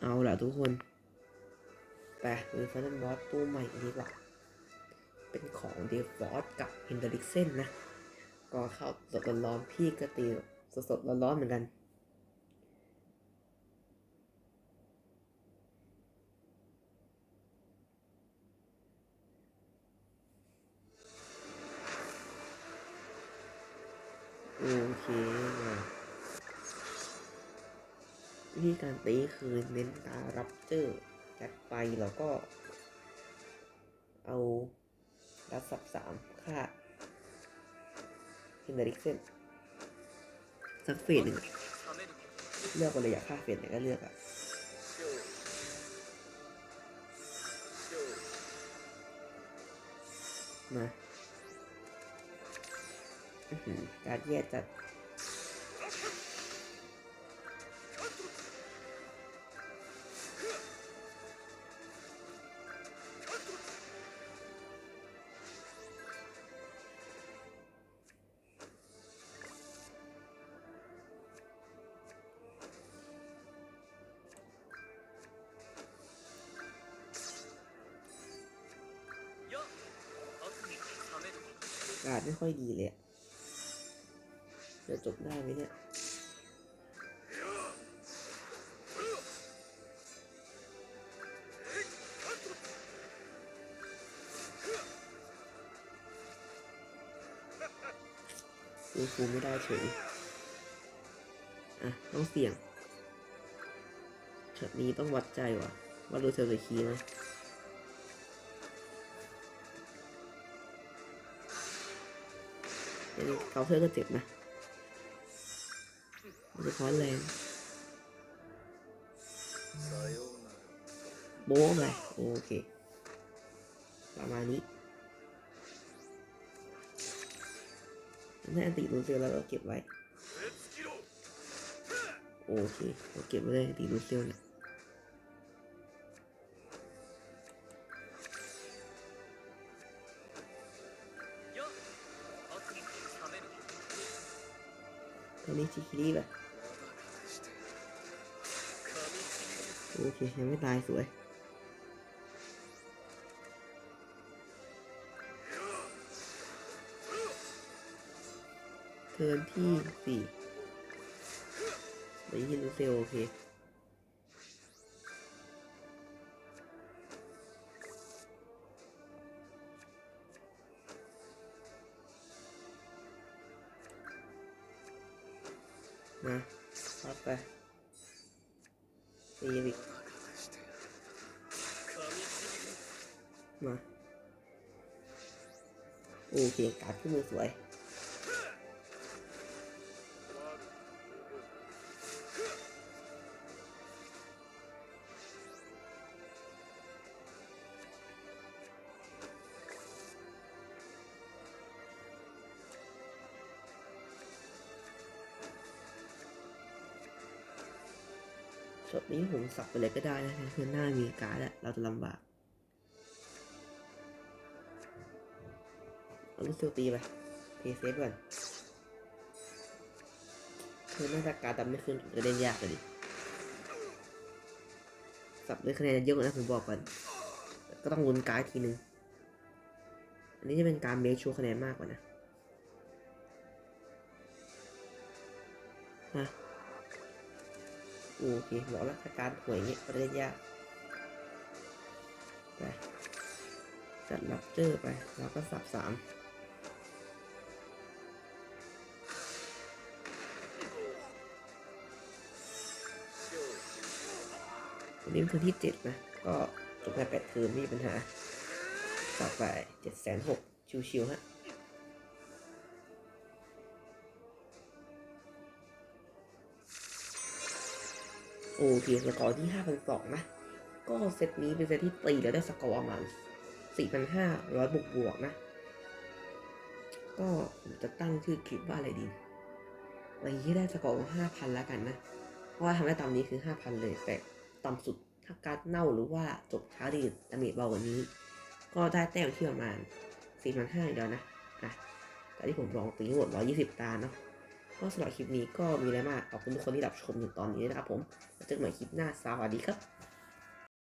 เอาล่ะทุกคน ไปดูฟันนันบอสตู้ใหม่ดีกว่า เป็นของเดฟฟอสกับเฮนเดริกเซนนะ ก็เข้าสดร้อนๆพี่ก็ตีสดๆร้อนๆเหมือนกันโอเค วิธีการตีคือเน้นการรับเจอจัดไปแล้วก็ เอารัดสับสามค่าเฮนดริกเซนสักเฟสหนึ่งเลือกไปเลยอยากค่าเฟสไหนก็เลือกอะมาการแยกจัด การไม่ค่อยดีเลยอะจบได้ไหมเนี่ยดูฟูไม่ได้เฉยอะ ต้องเสี่ยงช็อตนี้ต้องวัดใจว่ะว่ารู้เธอเคยคีย์ไหม เขาเพื่อก็เจ็บนะมันจะค้อนแรงโบ้เลยโอเค ประมาณนี้ถ้าอันติรูเซลแล้วก็เก็บไว้ โอเคเราเก็บไว้เลยอันติรูเซลเนี่ย ตอนนี้ชิคิริแบบโอเคยังไม่ตายสวยเทิร์นที่สี่ไปยินรูเซลโอเค มาพับไปตีอีกมาโช็อตนี้ผมสับไปเลยก็ได้นะเพื่อหน้ามีการ์ดอะเราจะลำบากเอาลูกเซลตีไปเพย์เซฟก่อนเพื่อนหน้าตาการดำไม่ขึ้นจะเล่นยากเลยดิสับด้วยคะแนนเยอะนะผมบอกก่อนก็ต้องลุ้นการ์ดทีนึง อันนี้จะเป็นการเมคชัวคะแนนมากกว่านะฮะ โอเคบอกแล้วถ้าการหวยเงี้ยก็เล่นยากไปจัดลับเจอไปแล้วก็สับสามวันนี้เป็นคืนที่เจ็ดนะ ก็จบแค่แปดคืนไม่มีปัญหาสับไปเจ็ดแสนหกชิวๆฮะ โอเคสกอร์ที่ห้าพันสองนะ ก็เซตนี้เป็นเซตที่ตีแล้วได้สกอร์ประมาณสี่พันห้าร้อยบวกบวกนะ ก็ผมจะตั้งชื่อคลิปว่าอะไรดีวันนี้ได้สกอร์ห้าพันแล้วกันนะเพราะว่าทำได้ตามนี้คือห้าพันเลยแต่ต่ำสุดถ้าการเน่าหรือว่าจบช้าดีดาเมจเบากว่านี้ ก็ได้แต้มที่ประมาณสี่พันห้าเดียวนะอะแต่ที่ผมลองตีหมดร้อยี่สิบตาเนาะ ก็สำหรับคลิปนี้ก็มีอะไรมากขอบคุณทุกคนที่รับชมถึงตอนนี้นะครับผมเจอกันใหม่คลิปหน้าสวัสดีครับ